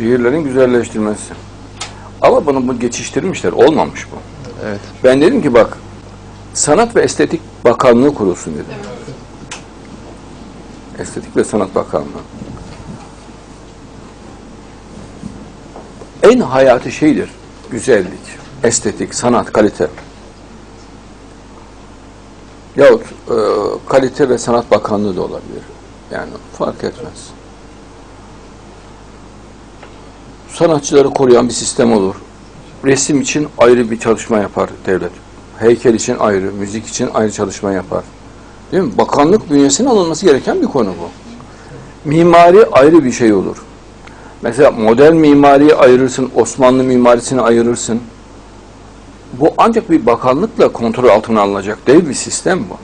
Şehirlerin güzelleştirmesi. Ama bunu bu geçiştirmişler. Olmamış bu. Evet. Ben dedim ki bak Sanat ve Estetik Bakanlığı kurulsun dedim. Estetik ve Sanat Bakanlığı. En hayati şeydir güzellik, estetik, sanat, kalite. Yahut e, kalite ve sanat bakanlığı da olabilir. Yani fark etmez. Sanatçıları koruyan bir sistem olur. Resim için ayrı bir çalışma yapar devlet. Heykel için ayrı, müzik için ayrı çalışma yapar. Değil mi? Bakanlık bünyesine alınması gereken bir konu bu. Mimari ayrı bir şey olur. Mesela modern mimariyi ayırırsın, Osmanlı mimarisini ayırırsın. Bu ancak bir bakanlıkla kontrol altına alınacak dev bir sistem bu.